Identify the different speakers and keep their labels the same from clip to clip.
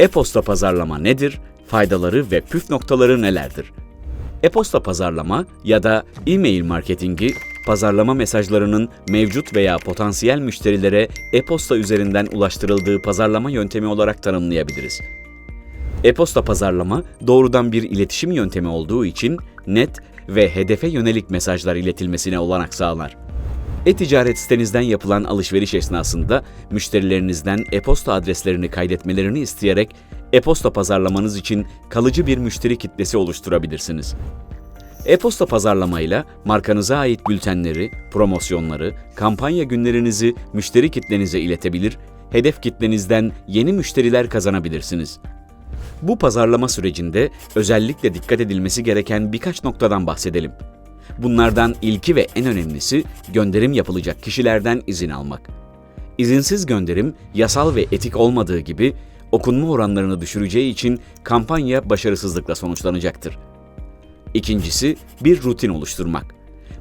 Speaker 1: E-posta pazarlama nedir? Faydaları ve püf noktaları nelerdir? E-posta pazarlama ya da e-mail marketingi, pazarlama mesajlarının mevcut veya potansiyel müşterilere e-posta üzerinden ulaştırıldığı pazarlama yöntemi olarak tanımlayabiliriz. E-posta pazarlama doğrudan bir iletişim yöntemi olduğu için net ve hedefe yönelik mesajlar iletilmesine olanak sağlar. E-ticaret sitenizden yapılan alışveriş esnasında müşterilerinizden e-posta adreslerini kaydetmelerini isteyerek e-posta pazarlamanız için kalıcı bir müşteri kitlesi oluşturabilirsiniz. E-posta pazarlamayla markanıza ait bültenleri, promosyonları, kampanya günlerinizi müşteri kitlenize iletebilir, hedef kitlenizden yeni müşteriler kazanabilirsiniz. Bu pazarlama sürecinde özellikle dikkat edilmesi gereken birkaç noktadan bahsedelim. Bunlardan ilki ve en önemlisi gönderim yapılacak kişilerden izin almak. İzinsiz gönderim yasal ve etik olmadığı gibi okunma oranlarını düşüreceği için kampanya başarısızlıkla sonuçlanacaktır. İkincisi bir rutin oluşturmak.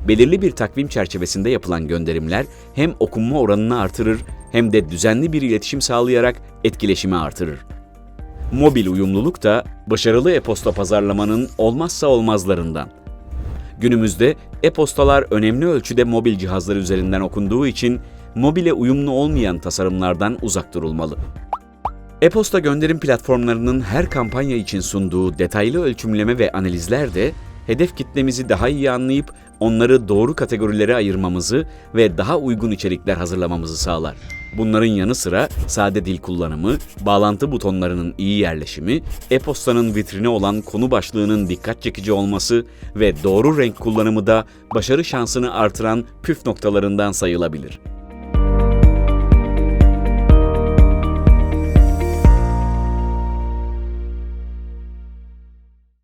Speaker 1: Belirli bir takvim çerçevesinde yapılan gönderimler hem okunma oranını artırır hem de düzenli bir iletişim sağlayarak etkileşimi artırır. Mobil uyumluluk da başarılı e-posta pazarlamanın olmazsa olmazlarından. Günümüzde e-postalar önemli ölçüde mobil cihazlar üzerinden okunduğu için mobile uyumlu olmayan tasarımlardan uzak durulmalı. E-posta gönderim platformlarının her kampanya için sunduğu detaylı ölçümleme ve analizler de hedef kitlemizi daha iyi anlayıp onları doğru kategorilere ayırmamızı ve daha uygun içerikler hazırlamamızı sağlar. Bunların yanı sıra sade dil kullanımı, bağlantı butonlarının iyi yerleşimi, e-postanın vitrini olan konu başlığının dikkat çekici olması ve doğru renk kullanımı da başarı şansını artıran püf noktalarından sayılabilir.